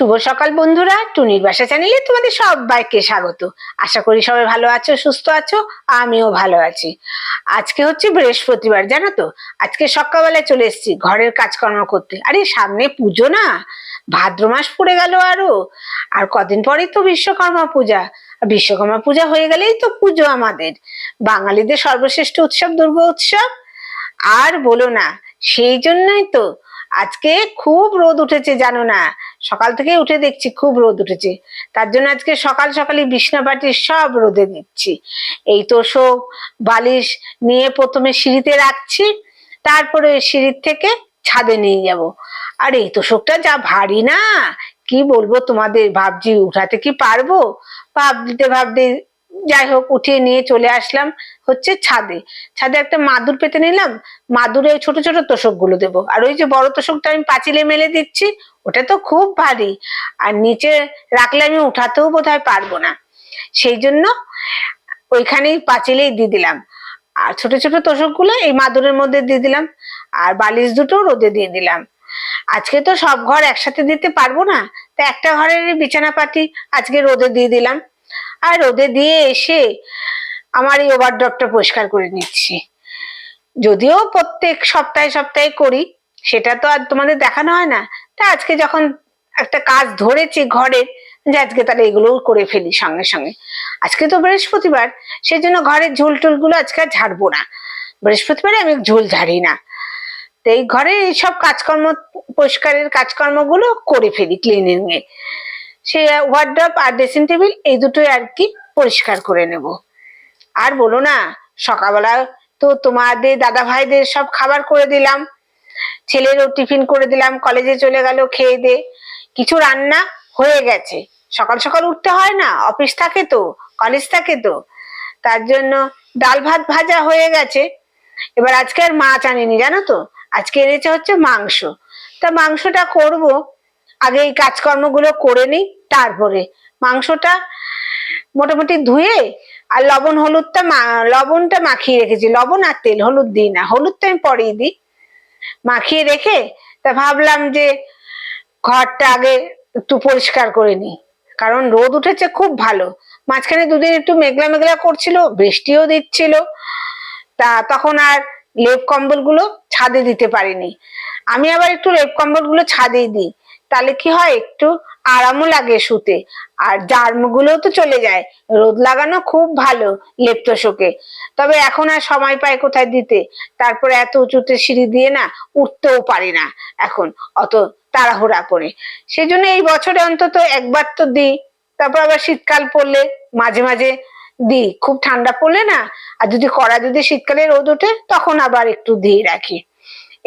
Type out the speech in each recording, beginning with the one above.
শুভ সকাল বন্ধুরা, টুনির বাসা চ্যানেলে তোমাদের সবাইকে স্বাগত। আশা করি সবাই ভালো আছো, সুস্থ আছো, আমিও ভালো আছি। আজকে হচ্ছে বৃহস্পতিবার, জানো তো? আজকে সকালবেলায় চলে এসেছি ঘরের কাজকর্ম করতে। আরে, সামনে পুজো না? ভাদ্র মাস পড়ে গেল আরও। আর কদিন পরেই তো বিশ্বকর্মা পূজা। বিশ্বকর্মা পূজা হয়ে গেলেই তো পুজো আমাদের। বাঙালিদের সর্বশ্রেষ্ঠ উৎসব, দুর্গা উৎসব। আর বলো না, সেই জন্যই তো আজকে খুব রোদ উঠেছে, জানো না? সকাল থেকে উঠে দেখছি খুব রোদ উঠেছে। তার জন্য আজকে সকাল সকালই বিছনাপাটি সব রোদে দিচ্ছি। এই তোষক বালিশ নিয়ে প্রথমে সিঁড়িতে রাখছি, তারপরে সিঁড়ির থেকে ছাদে নিয়ে যাব। আর এই তোষকটা যা ভারী না! কি বলব তোমাদের, ভাবছি উঠাতে কি পারব? ভাবতে ভাবতে যাই হোক উঠিয়ে নিয়ে চলে আসলাম হচ্ছে ছাদে। ছাদে একটা মাদুর পেতে নিলাম, মাদুরে ছোট ছোট তোষকগুলো দেবো। আর ওই যে বড় তোষকটা আমি পাঁচিলে মেলে দিচ্ছি, ওটা তো খুব ভারী। আর নিচে রাখলে আমি উঠাতেও বোধহয় পারব না। সেই জন্য ওইখানেই পাঁচিলেই দিয়ে দিলাম। আর ছোট ছোট তোষকগুলো এই মাদুরের মধ্যে দিয়ে দিলাম। আর বালিশ দুটো রোদে দিয়ে দিলাম। আজকে তো সব ঘর একসাথে দিতে পারব না, তা একটা ঘরের বিছানা পাতি আজকে রোদে দিয়ে দিলাম। আর রোদে দিয়ে এসে আমার এই ওভারড্রপটা পরিষ্কার করে নিচ্ছি। যদিও প্রত্যেক সপ্তাহে সপ্তাহে করি, সেটা তো আর তোমাদের দেখানো হয় না। তা আজকে যখন একটা কাজ ধরেছি ঘরের যে আজকে তাহলে এগুলোও করে ফেলি সঙ্গে সঙ্গে। আজকে তো বৃহস্পতিবার সেই জন্য ঘরের ঝুল টুলগুলো আজকে আর ঝাড়বো না। বৃহস্পতিবারে আমি ঝুল ঝাড়ি না। তো এই ঘরে এইসব কাজকর্ম, পরিষ্কারের কাজকর্মগুলো করে ফেলি ক্লিনিং এ সেই ওয়ার্ড্রপ আর ড্রেসিং টেবিল এই দুটোই আর কি পরিষ্কার করে নেব। আর বলো না, সকালবেলা তো তোমাদের দাদা ভাইদের সব খাবার করে দিলাম, ছেলেরও টিফিন করে দিলাম, কলেজে চলে গেল খেয়ে দে। কিছু রান্না হয়ে গেছে। সকাল সকাল উঠতে হয় না, অফিস থাকে তো কলেজ থাকে তো। তার জন্য ডাল ভাত ভাজা হয়ে গেছে। এবার আজকে আর মাছ আনিনি, জানো তো? আজকে এনেছে হচ্ছে মাংস। তা মাংসটা করব আগে এই কাজকর্মগুলো করে নিই তারপরে মাংসটা মোটামুটি ধুয়ে আর লবণ হলুদটা লবণটা মাখিয়ে রেখেছি। লবণ আর তেল, হলুদ দিই না। হলুদটা আমি পরেই দিই। মাখিয়ে রেখে তা ভাবলাম যে ঘরটা আগে একটু পরিষ্কার করে নিই। কারণ রোদ উঠেছে খুব ভালো। মাঝখানে দুদিন একটু মেঘলা মেঘলা করছিল, বৃষ্টিও দিচ্ছিল। তা তখন আর লেপ কম্বলগুলো ছাদে দিতে পারিনি। আমি আবার একটু লেপ কম্বলগুলো ছাদেই দিই। তাহলে কি হয়? একটু আরামও লাগে শুতে। আর জার্ম গুলোও তো চলে যায়। রোদ লাগানো খুব ভালো লেপ তোষকে তবে এখন আর সময় পাই কোথায় দিতে? তারপরে এত উঁচুতে সিঁড়ি দিয়ে না উঠতেও পারি না এখন, অত তাড়াহুড়া করে। সেই জন্য এই বছরে অন্তত একবার তো দিই। তারপর আবার শীতকাল পড়লে মাঝে মাঝে দিই। খুব ঠান্ডা পড়লে না, আর যদি কড়া যদি শীতকালে রোদ ওঠে, তখন আবার একটু দিয়ে রাখি।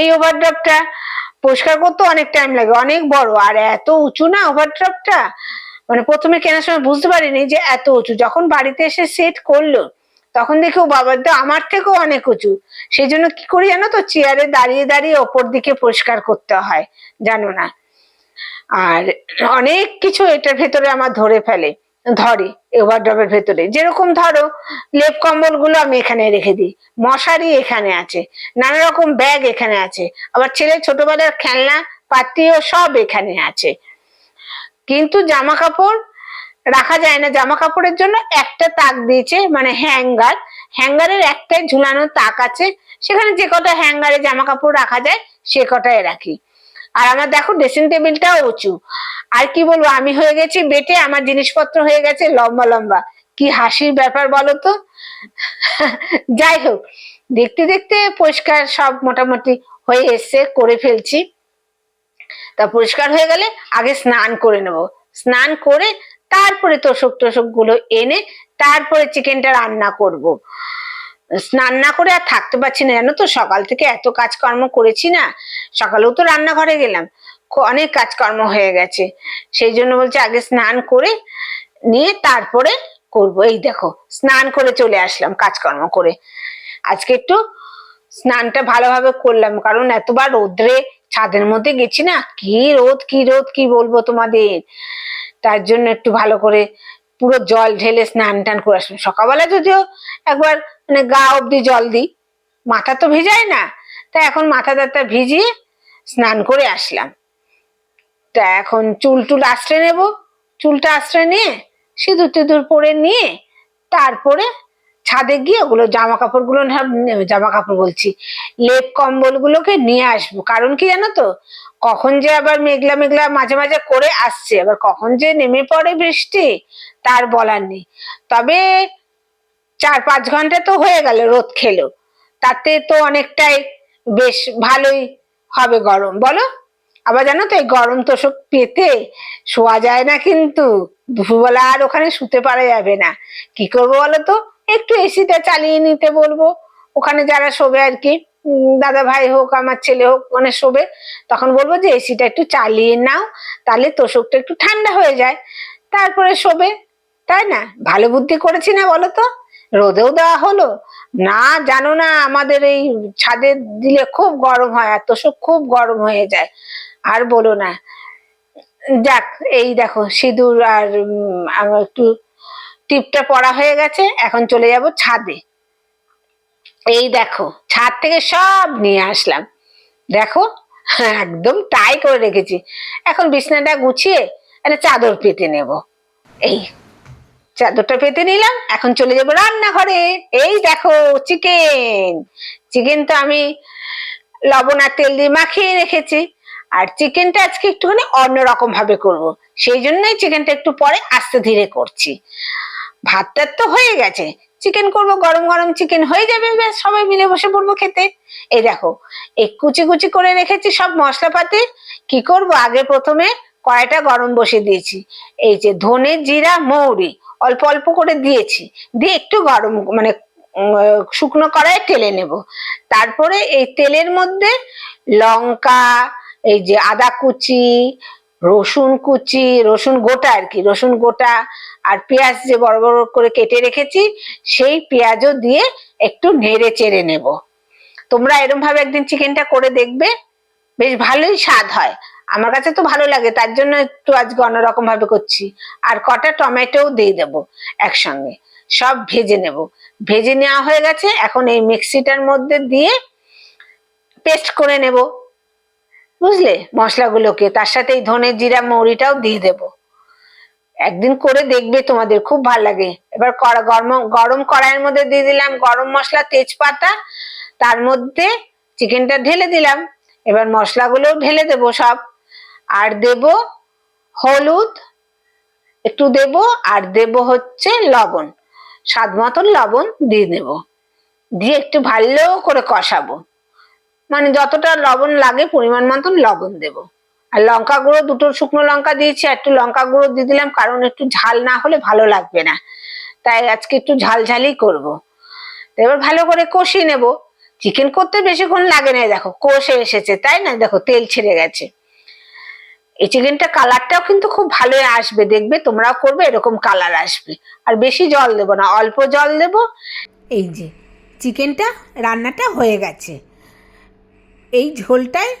এই ওভারড্রপটা পরিষ্কার করতে অনেক টাইম লাগে, অনেক বড়। আর এত উঁচু না ওভারড্রপটা মানে প্রথমে কেনার সময় বুঝতে পারিনি যে এত উঁচু। যখন বাড়িতে এসে সেট করল, তখন দেখি ও বাবার তো আমার থেকেও অনেক উঁচু। সেই জন্য কি করি জানো তো চেয়ারে দাঁড়িয়ে দাঁড়িয়ে ওপর দিকে পরিষ্কার করতে হয়, জানো না? আর অনেক কিছু এটার ভেতরে আমার ধরে ফেলে। ধরে ওভারড্রপের ভেতরে। যেরকম ধরো, লেপ কম্বলগুলো আমি এখানে রেখে দিই। মশারি এখানে আছে নানা রকম ব্যাগ এখানে আছে। আবার ছেলে ছোটবেলার খেলনা, পাতিও সব এখানে আছে। কিন্তু জামা কাপড় রাখা যায় না। জামা কাপড়ের জন্য একটা তাক দিয়েছে মানে হ্যাঙ্গার হ্যাঙ্গারের একটাই ঝুলানো তাক আছে। সেখানে যে কটা হ্যাঙ্গারে জামা কাপড় রাখা যায়, সে কটাই রাখি। আর আমার দেখো ড্রেসিং টেবিলটাও উঁচু। আর কি বলব, আমি হয়ে গেছি বেটে, আমার জিনিসপত্র হয়ে গেছে লম্বা লম্বা। কি হাসির ব্যাপার বলো তো? যাই হোক, দেখতে দেখতে পরিষ্কার সব মোটামুটি হয়ে এসছে, করে ফেলছি। তা পরিষ্কার হয়ে গেলে আগে স্নান করে নেব। স্নান করে তারপরে তোষক টোষকগুলো এনে তারপরে চিকেনটা রান্না করব। স্নান না করে আর থাকতে পারছি না, জানো তো? সকাল থেকে এত কাজকর্ম করেছি না। সকালেও তো রান্নাঘরে গেলাম। অনেক কাজকর্ম হয়ে গেছে। সেই জন্য বলছে, আগে স্নান করে নিয়ে তারপরে করব। এই দেখো, স্নান করে চলে আসলাম, কাজকর্ম করে। আজকে একটু স্নানটা ভালোভাবে করলাম, কারণ এতবার রোদ্রে, ছাদের মধ্যে গেছি না, কি রোদ কি রোদ, কি বলব তোমাদের? তার জন্য একটু ভালো করে পুরো জল ঢেলে স্নান টান করে আসলাম। সকালবেলা যদিও একবার মানে গা অব্দি জল দিই, মাথা তো ভিজায় না তা এখন মাথা টাথা ভিজিয়ে স্নান করে আসলাম। তা এখন চুল টুল আশ্রয় নেব? চুলটা আশ্রয় নিয়ে, সিঁদুর টিঁদুর পরে নিয়ে, তারপরে ছাদে গিয়ে ওগুলো জামা কাপড়গুলো জামা কাপড় বলছি, লেপ কম্বলগুলোকে নিয়ে আসব। কারণ কি জানো তো? কখন যে আবার মেঘলা মেঘলা মাঝে মাঝে করে আসছে, আবার কখন যে নেমে পড়ে বৃষ্টি, তার বলার নেই। তবে চার পাঁচ ঘণ্টা তো হয়ে গেল রোদ খেলো। তাতে তো অনেকটাই বেশ ভালোই হবে গরম। বলো? আবার জানো তো এই গরম তোষক পেতে শোয়া যায় না কিন্তু দুপুরবেলা আর ওখানে শুতে পারা যাবে না। কি করব বলো তো? একটু এসিটা চালিয়ে নিতে বলব। ওখানে যারা শোবে আর কি দাদা ভাই হোক, আমার ছেলে হোক মানে শোবে, তখন বলব যে এসিটা একটু চালিয়ে নাও, তাহলে তোষকটা একটু ঠান্ডা হয়ে যায়। তারপরে শোবে, তাই না? ভালো বুদ্ধি করেছি না বলো তো? রোদেও দেওয়া হলো। না, জানো না, আমাদের এই ছাদে দিলে খুব গরম হয়, আর তোষক খুব গরম হয়ে যায়। আর বলো না। যাক, এই দেখো, সিঁদুর আর আমার একটু টিপটা পড়া হয়ে গেছে, এখন চলে যাব ছাদে। এই দেখো, ছাদ থেকে সব নিয়ে আসলাম। দেখো, একদম টাই করে রেখেছি। এখন বিছনাটা গুছিয়ে একটা চাদর পেতে নেব। এই, চাদরটা পেতে নিলাম, এখন চলে যাব রান্নাঘরে। এই দেখো, চিকেন। চিকেন তো আমি লবণ আর তেল দিয়ে মাখিয়ে রেখেছি। আর চিকেনটা আজকে একটুখানি অন্যরকম ভাবে করব। সেই জন্যই চিকেনটা একটু পরে আস্তে ধীরে করছি। ভাতটা তো হয়ে গেছে। চিকেন করব, গরম গরম চিকেন হয়ে যাবে, ব্যাস, সবাই মিলে বসে পড়ব খেতে। এই দেখো, এই কুচি কুচি করে রেখেছি সব মশলাপাতি। কি করব? আগে প্রথমে কড়াইটা গরম বসে দিয়েছি। এই যে ধনে জিরা, মৌরি অল্প অল্প করে দিয়েছি। দিয়ে একটু গরম মানে শুকনো কড়াই টেলে নেব। তারপরে এই তেলের মধ্যে লঙ্কা এই যে আদা কুচি, রসুন কুচি, রসুন গোটা আর কি, রসুন গোটা আর পেঁয়াজ যে বড় বড় করে কেটে রেখেছি, সেই পেঁয়াজও দিয়ে একটু নেড়ে চেড়ে নেব। তোমরা এরকম ভাবে একদিন চিকেনটা করে দেখবে, বেশ ভালোই স্বাদ হয়। আমার কাছে তো ভালো লাগে, তার জন্য একটু আজকে অন্যরকম ভাবে করছি। আর কটা টমেটোও দিয়ে দেব একসঙ্গে, সব ভেজে নেব। ভেজে নেওয়া হয়ে গেছে, এখন এই মিক্সিটার মধ্যে দিয়ে পেস্ট করে নেব। বুঝলে? মশলাগুলোকে, তার সাথে এই ধনে জিরা মৌরিটাও দিয়ে দেব। একদিন করে দেখবে তোমাদের খুব ভালো লাগে। এবার গরম গরম কড়াইয়ের মধ্যে দিয়ে দিলাম গরম মশলা, তেজপাতা, তার মধ্যে চিকেনটা ঢেলে দিলাম। এবার মশলাগুলোও ঢেলে দেব সব। আর দেব হলুদ, একটু দেব, আর দেব হচ্ছে লবণ। স্বাদ মতন লবণ দিয়ে দেব। দিয়ে একটু ভালো করে কষাবো। মানে যতটা লবণ লাগে পরিমাণ মতন লবণ দেব। আর লঙ্কা গুঁড়ো, দুটো শুকনো লঙ্কা দিয়েছি, আর একটু লঙ্কা গুঁড়ো দিয়ে দিলাম, কারণ একটু ঝাল না হলে ভালো লাগবে না। তাই আজকে একটু ঝাল ঝালই করব। এবার ভালো করে কষিয়ে নেব। চিকেন করতে বেশিক্ষণ লাগে না দেখো, কষে এসেছে, তাই না? দেখো, তেল ছেড়ে গেছে। এই চিকেনটা কালারটাও কিন্তু খুব ভালোই আসবে, দেখবে তোমরাও করবে, এরকম কালার আসবে। আর বেশি জল দেবো না, অল্প জল দেব। এই যে, চিকেনটা, রান্নাটা হয়ে গেছে। এই ঝোলটায়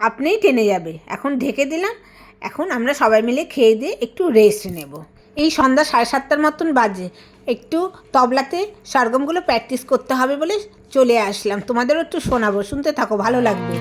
আপনিই টেনে যাবে। এখন ঢেকে দিলাম। এখন আমরা সবাই মিলে খেয়ে দিয়ে একটু রেস্ট নেব। এই সন্ধ্যা সাড়ে সাতটার মতন বাজে। একটু তবলাতে সরগমগুলো প্র্যাকটিস করতে হবে বলে চলে আসলাম। তোমাদেরও একটু শোনাবো, শুনতে থাকো, ভালো লাগবে।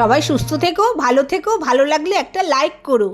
সবাই সুস্থ থেকো ভালো থেকো ভালো লাগলে একটা লাইক করো।